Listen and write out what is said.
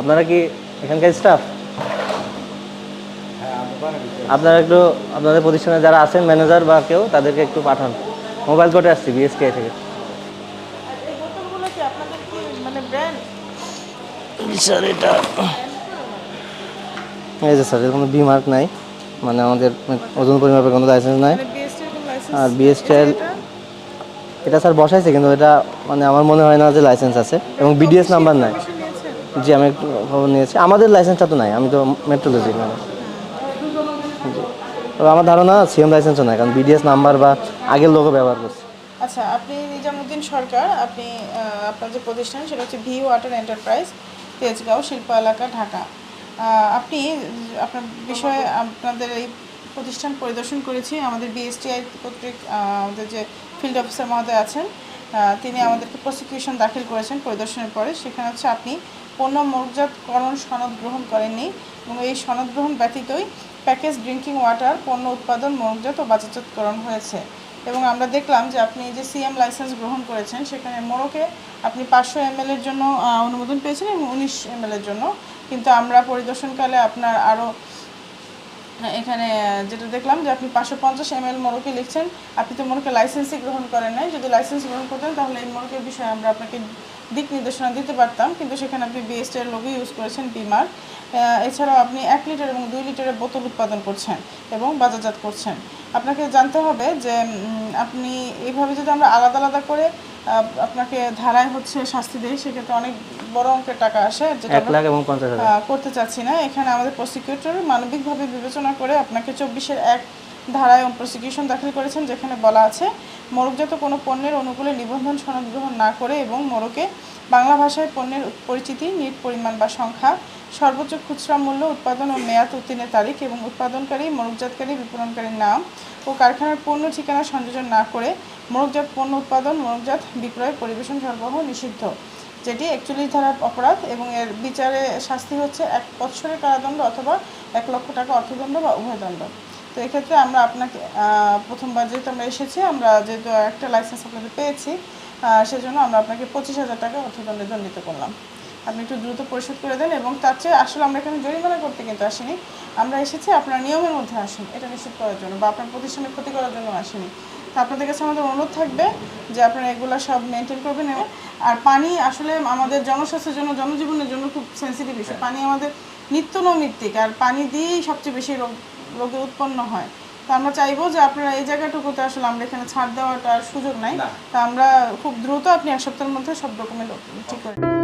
আপনারা কি এখানকার স্টাফ হ্যাঁ আপনারা একটু আপনাদের প্রতিষ্ঠানে যারা আছেন ম্যানেজার বা কেউ তাদেরকে একটু পাঠান। মোবাইল কোর্টে আসছি বিএসকে থেকে। মানে স্যার এটা এই যে স্যার এর কোনো বি মার্ক নাই। মানে আমাদের ওজন পরিমাপের কোনো লাইসেন্স নাই। মানে বিএসটি এরকম লাইসেন্স আর বিএসটিএল এটা স্যার বসাইছে কিন্তু এটা মানে আমার মনে হয় না যে লাইসেন্স আছে। এবং বিডিএস নাম্বার নাই। জি, আমি একটু খবর নিয়েছি। আমাদের লাইসেন্সটা তো নাই, আমি তো মেট্রোলজি জি। তবে আমার ধারণা সিএম লাইসেন্সও নাই, কারণ বিডিএস নাম্বার বা আগের লোগো ব্যবহার করছে। আচ্ছা আপনি নিজামুদ্দিন সরকার, আপনি আপনার যে প্রতিষ্ঠান সেটা হচ্ছে ভি ওয়াটার এন্টারপ্রাইজ তেজগাঁও শিল্প এলাকা ঢাকা আপনি আপনার বিষয়ে আপনাদের এই প্রতিষ্ঠান পরিদর্শন করেছি। আমাদের বিএসটিআই কর্তৃক আমাদের যে ফিল্ড অফিসার মহোদয় আছেন তিনি আমাদেরকে প্রসিকিউশন দাখিল করেছেন পরিদর্শনের পরে। সেখানে হচ্ছে আপনি পণ্য মর্যাদকরণ সনদ গ্রহণ করেনি এবং এই সনদ গ্রহণ ব্যতীতই প্যাকেজ ড্রিঙ্কিং ওয়াটার, পণ্য উৎপাদন মর্যাদ ও বাজারজাতকরণ হয়েছে। এবং আমরা দেখলাম যে আপনি যে সিএম লাইসেন্স গ্রহণ করেছেন, সেখানে মোড়কে আপনি পাঁচশো এম এর জন্য অনুমোদন পেয়েছেন এবং উনিশ এম এর জন্য। কিন্তু আমরা পরিদর্শনকালে আপনার আরও এখানে যেটা দেখলাম যে আপনি পাঁচশো পঞ্চাশ এম এল মোড়কে লিখছেন, আপনি তো মোড়কে লাইসেন্সই গ্রহণ করেন নাই। যদি লাইসেন্স গ্রহণ করতেন, তাহলে এই মোড়কের বিষয়ে আমরা আপনাকে দিক নির্দেশনা দিতে পারতাম। কিন্তু সেখানে আপনি বিএসটির লোগো ইউজ করেছেন বিমার এছাড়াও আপনি এক লিটার এবং দুই লিটারের বোতল উৎপাদন করছেন এবং বাজারজাত করছেন। আপনাকে জানতে হবে যে আপনি এইভাবে যদি আমরা আলাদা আলাদা করে আপনাকে ধারায় হচ্ছে শাস্তি দেয় সেক্ষেত্রে অনেক বড় অঙ্কের টাকা আসে যেটা এক লাখ এবং পঞ্চাশ করতে চাচ্ছি না। এখানে আমাদের প্রসিকিউটর মানবিকভাবে বিবেচনা করে আপনাকে চব্বিশের এক ধারায় প্রসিকিউশন দাখিল করেছেন যেখানে বলা আছে মোড়কজাত কোনো পণ্যের অনুকূলে নিবন্ধন সনদ গ্রহণ না করে এবং মোরকে বাংলা ভাষায় পণ্যের পরিচিতি নিট পরিমাণ বা সংখ্যা সর্বোচ্চ খুচরা মূল্য উৎপাদন ও মেয়াদ উত্তীর্ণের তারিখ এবং উৎপাদনকারী মোড়কজাতকারী বিপণনকারীর নাম ও কারখানার পণ্য ঠিকানা সংযোজন না করে মোড়কজাত পণ্য উৎপাদন মোড়কজাত বিক্রয়, পরিবেশন সরবরাহ নিষিদ্ধ, যেটি একচল্লিশ ধারার অপরাধ এবং এর বিচারে শাস্তি হচ্ছে এক বৎসরের কারাদণ্ড অথবা এক লক্ষ টাকা অর্থদণ্ড বা উভয়দণ্ড তো এক্ষেত্রে আমরা আপনাকে প্রথমবার যেহেতু আমরা এসেছি, আমরা যেহেতু একটা লাইসেন্স আপনাদের পেয়েছি সেজন্য আমরা আপনাকে পঁচিশ হাজার টাকা অর্থদণ্ডে দণ্ডিত করলাম। আপনি একটু দ্রুত পরিশোধ করে দেন এবং তার চেয়ে আসলে আমরা এখানে জরিমানা করতে কিন্তু আসিনি। আমরা এসেছি, আপনার নিয়মের মধ্যে আসুন, এটা নিশ্চিত করার জন্য বা আপনার প্রতিষ্ঠানের ক্ষতি করার জন্য আসিনি। তো আপনাদের কাছে আমাদের অনুরোধ থাকবে যে আপনারা এগুলো সব মেনটেন করবেন এবং- আর পানি আসলে আমাদের জনস্বাস্থ্যের জন্য জনজীবনের জন্য খুব সেন্সিটিভ ইস্যু পানি আমাদের নিত্য নৈমিত্তিক আর পানি দিয়েই সবচেয়ে বেশি রোগ রোগে উৎপন্ন হয়। তো আমরা চাইব যে আপনারা এই জায়গাটুকুতে আসলে আমরা এখানে ছাড় দেওয়াটার সুযোগ নাই। তা আমরা খুব দ্রুত আপনি এক সপ্তাহের মধ্যে সব ডকুমেন্ট ঠিক করে